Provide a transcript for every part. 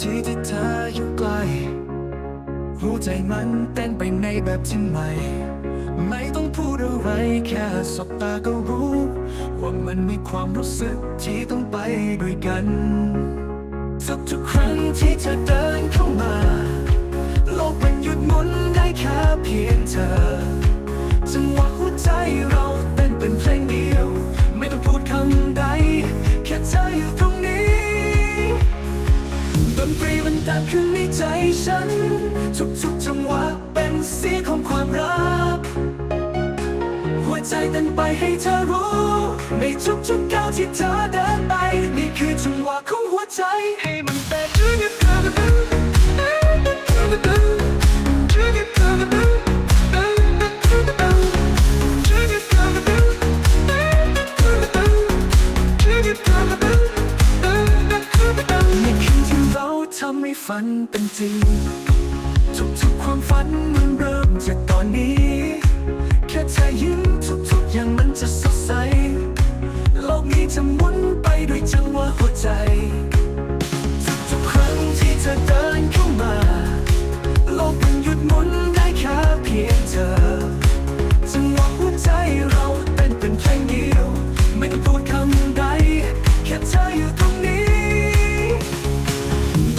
ทีที่เธออยู่ไกลหัวใจมันเต้นไปในแบบที่ใหม่ ไม่ต้องพูดอะไรแค่สบตาก็รู้ ว่ามันมีความรู้สึกที่ต้องไปด้วยกันทุกครั้งที่เธอเดินเข้ามา คืนนี้ในใจฉัน ทุกๆจังหวะเป็นเสียงของความรัก หัวใจเต้นไปให้เธอรู้ ในทุกๆก้าวที่เธอเดินไป นี่คือจังหวะของหัวใจให้ำให้ฝันเป็นจริง ทุกๆความฝันมันเริ่มจากตอนนี้ แค่เธอยิ้มทุกๆอย่างมันจะสดใส โลกนี้จะหมุนไปด้วยจังหวะหัวใจ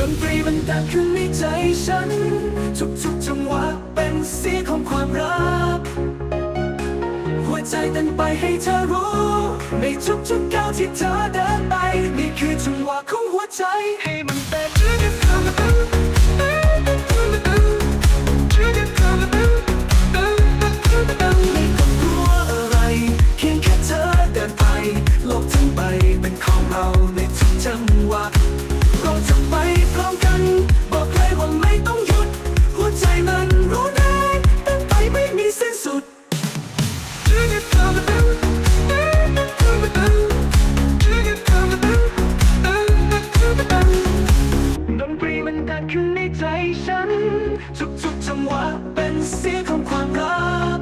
นตรีมันดังขึ้นในใจฉัน ทุกๆจังหวะเป็นเสียงของความรัก หัวใจเต้นไปให้เธอรู้ ในทุกๆก้าวที่เธอเดินไป นี่คือจังหวะของหัวใจให้มันเต้น ทุกๆจังหวะเป็นเสียงของความรัก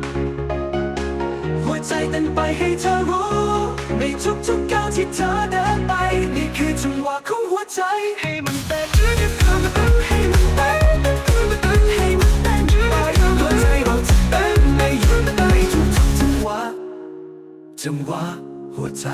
หัวใจเต้นไปให้เธอรู้ ในทุกๆก้าวที่เธอเดินไป นี่คือจังหวะของหัวใจให้มันเต้นให้มันเต้นให้มันเต้นไปหัวใจเราเต้นในในทุกๆจังหวะจังหวะหัวใจ